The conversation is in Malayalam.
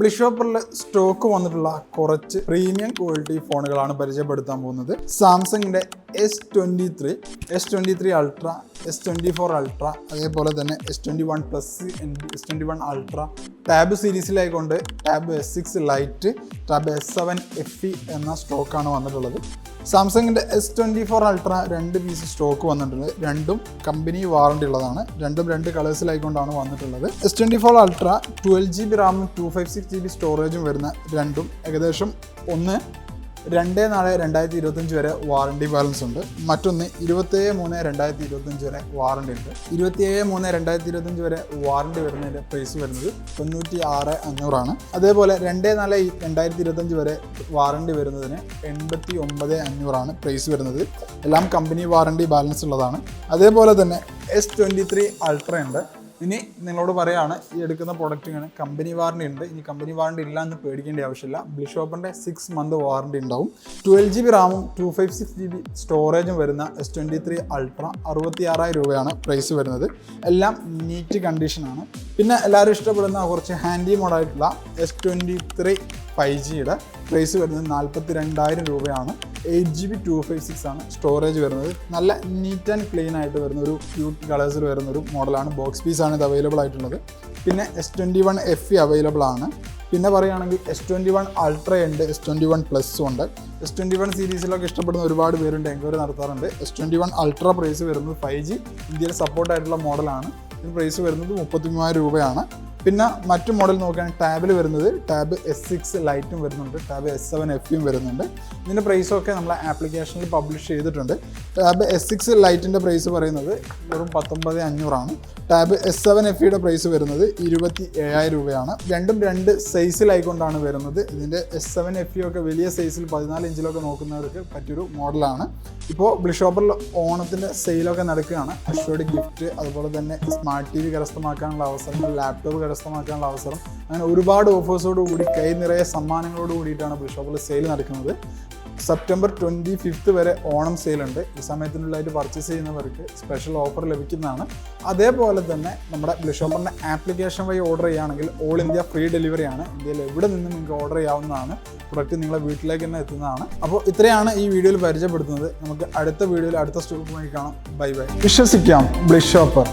ബ്ലിഷോപ്പറിൽ സ്റ്റോക്ക് വന്നിട്ടുള്ള കുറച്ച് പ്രീമിയം ക്വാളിറ്റി ഫോണുകളാണ് പരിചയപ്പെടുത്താൻ പോകുന്നത്. സാംസങ്ങിന്റെ S twenty three S twenty three ultra S twenty four ultra അതേപോലെ തന്നെ S twenty one plus S twenty one ultra tab സീരീസിലായിക്കൊണ്ട് tab S six lite tab S seven F E എന്ന സ്റ്റോക്കാണ് വന്നിട്ടുള്ളത്. സാംസങ്ങിന്റെ എസ് ട്വന്റി ഫോർ അൾട്ര രണ്ട് പീസ് സ്റ്റോക്ക് വന്നിട്ടുണ്ട്. രണ്ടും കമ്പനി വാറണ്ടി ഉള്ളതാണ്. രണ്ടും രണ്ട് കളേഴ്സിലായിക്കൊണ്ടാണ് വന്നിട്ടുള്ളത്. S twenty four ultra twelve G B റാമും two five six G B സ്റ്റോറേജും വരുന്ന രണ്ടും ഏകദേശം ഒന്ന് രണ്ട് നാല് രണ്ടായിരത്തി ഇരുപത്തഞ്ച് വരെ വാറണ്ടി ബാലൻസ് ഉണ്ട്. മറ്റൊന്ന് ഇരുപത്തേഴ് മൂന്ന് രണ്ടായിരത്തി ഇരുപത്തഞ്ച് വരെ വാറണ്ടി ഉണ്ട്. ഇരുപത്തിയേഴ് മൂന്ന് രണ്ടായിരത്തി ഇരുപത്തഞ്ച് വരെ വാറണ്ടി വരുന്നതിന്റെ പ്രൈസ് വരുന്നത് തൊണ്ണൂറ്റി ആറ് അഞ്ഞൂറാണ്. അതേപോലെ രണ്ട് നാല് രണ്ടായിരത്തി ഇരുപത്തഞ്ച് വരെ വാറണ്ടി വരുന്നതിന് എൺപത്തി ഒമ്പത് അഞ്ഞൂറാണ് പ്രൈസ് വരുന്നത്. എല്ലാം കമ്പനി വാറണ്ടി ബാലൻസ് ഉള്ളതാണ്. അതേപോലെ തന്നെ എസ് ട്വന്റി ത്രീ അൾട്ര ഉണ്ട്. ഇനി നിങ്ങളോട് പറയാണ് ഈ എടുക്കുന്ന പ്രൊഡക്റ്റിന് കമ്പനി വാറണ്ടി ഉണ്ട്. ഇനി കമ്പനി വാറണ്ടി ഇല്ല എന്ന് പേടിക്കേണ്ട ആവശ്യമില്ല. ബ്ലിഷോപ്പിന്റെ സിക്സ് മന്ത് വാറണ്ടി ഉണ്ടാവും. ട്വൽവ് ജി ബി റാമും two five six G B സ്റ്റോറേജും വരുന്ന എസ് ട്വന്റി ത്രീ അൾട്ര അറുപത്തി ആറായിരം രൂപയാണ് പ്രൈസ് വരുന്നത്. എല്ലാം നീറ്റ് കണ്ടീഷനാണ് പിന്നെ എല്ലാവരും ഇഷ്ടപ്പെടുന്ന കുറച്ച് ഹാൻഡി മോഡായിട്ടുള്ള എസ് ട്വന്റി ത്രീ ഫൈവ് ജിയുടെ പ്രൈസ് വരുന്നത് നാൽപ്പത്തി രണ്ടായിരം രൂപയാണ്. Eight G B two five six ആണ് സ്റ്റോറേജ് വരുന്നത്. നല്ല നീറ്റ് ആൻഡ് ക്ലീൻ ആയിട്ട് വരുന്ന ഒരു ക്യൂട്ട് കളേഴ്സിൽ വരുന്ന ഒരു മോഡലാണ് ബോക്സ് പീസ് ആണ് ഇത് അവൈലബിൾ ആയിട്ടുള്ളത്. പിന്നെ S twenty one F E available ആണ്. പിന്നെ പറയുകയാണെങ്കിൽ എസ് ട്വന്റി വൺ അൾട്ര ഉണ്ട് എസ് ട്വന്റി വൺ പ്ലസ് ഉണ്ട്. എസ് ട്വന്റി വൺ സീരീസിലൊക്കെ ഇഷ്ടപ്പെടുന്ന ഒരുപാട് പേരുണ്ട് എൻക്വയറി നടത്താറുണ്ട്. S twenty one ultra price വരുന്നത് ഫൈവ് ജി ഇന്ത്യയിൽ സപ്പോർട്ട് ആയിട്ടുള്ള മോഡലാണ് ഇതിന് പ്രൈസ് വരുന്നത് മുപ്പത്തി മൂവായിരം രൂപയാണ്. പിന്നെ മറ്റു മോഡൽ നോക്കുകയാണെങ്കിൽ ടാബിൽ വരുന്നത് ടാബ് എസ് സിക്സ് ലൈറ്റും വരുന്നുണ്ട് ടാബ് എസ് സെവൻ എഫും വരുന്നുണ്ട്. ഇതിന്റെ പ്രൈസൊക്കെ നമ്മൾ ആപ്ലിക്കേഷനിൽ പബ്ലിഷ് ചെയ്തിട്ടുണ്ട്. ടാബ് എസ് സിക്സ് ലൈറ്റിന്റെ പ്രൈസ് പറയുന്നത് വെറും പത്തൊമ്പത് അഞ്ഞൂറാണ്. ടാബ് എസ് സെവൻ എഫ് ഇയുടെ പ്രൈസ് വരുന്നത് ഇരുപത്തി ഏഴായിരം രൂപയാണ്. രണ്ടും രണ്ട് സൈസിലായിക്കൊണ്ടാണ് വരുന്നത്. ഇതിന്റെ എസ് സെവൻ എഫ് ഒക്കെ വലിയ സൈസിൽ പതിനാല് ഇഞ്ചിലൊക്കെ നോക്കുന്നവർക്ക് പറ്റിയൊരു മോഡലാണ് ഇപ്പോൾ ബ്ലിഷോപ്പറിൽ ഓണത്തിന്റെ സെയിലൊക്കെ നടക്കുകയാണ്. അഷ്യോഡ് ഗിഫ്റ്റ് അതുപോലെ തന്നെ സ്മാർട്ട് ടി വി കരസ്ഥമാക്കാനുള്ള അവസരങ്ങൾ ലാപ്ടോപ്പ് കരസ്ഥമാക്കാനുള്ള അവസരം. അങ്ങനെ ഒരുപാട് ഓഫേഴ്സോട് കൂടി കൈ നിറയെ സമ്മാനങ്ങളോട് കൂടിയിട്ടാണ് ബ്ലിഷോപ്പിൽ സെയിൽ നടക്കുന്നത്. സെപ്റ്റംബർ ട്വന്റി ഫിഫ്ത്ത് വരെ ഓണം സെയിലുണ്ട് ഈ സമയത്തിനുള്ളിലായിട്ട് പർച്ചേസ് ചെയ്യുന്നവർക്ക് സ്പെഷ്യൽ ഓഫർ ലഭിക്കുന്നതാണ്. അതേപോലെ തന്നെ നമ്മുടെ ബ്ലിഷോപ്പറിന്റെ ആപ്ലിക്കേഷൻ വഴി ഓർഡർ ചെയ്യുകയാണെങ്കിൽ ഓൾ ഇന്ത്യ ഫ്രീ ഡെലിവറി ആണ്. ഇന്ത്യയിൽ എവിടെ നിന്നും നിങ്ങൾക്ക് ഓർഡർ ചെയ്യാവുന്നതാണ്. പ്രൊഡക്റ്റ് നിങ്ങളെ വീട്ടിലേക്ക് തന്നെ എത്തുന്നതാണ്. അപ്പോൾ ഇത്രയാണ് ഈ വീഡിയോയിൽ പരിചയപ്പെടുത്തുന്നത്. നമുക്ക് അടുത്ത വീഡിയോയിൽ അടുത്ത സ്റ്റോക്കുമായി കാണാം. ബൈ ബൈ വിശ്വസിക്കാം ബ്ലിഷോപ്പർ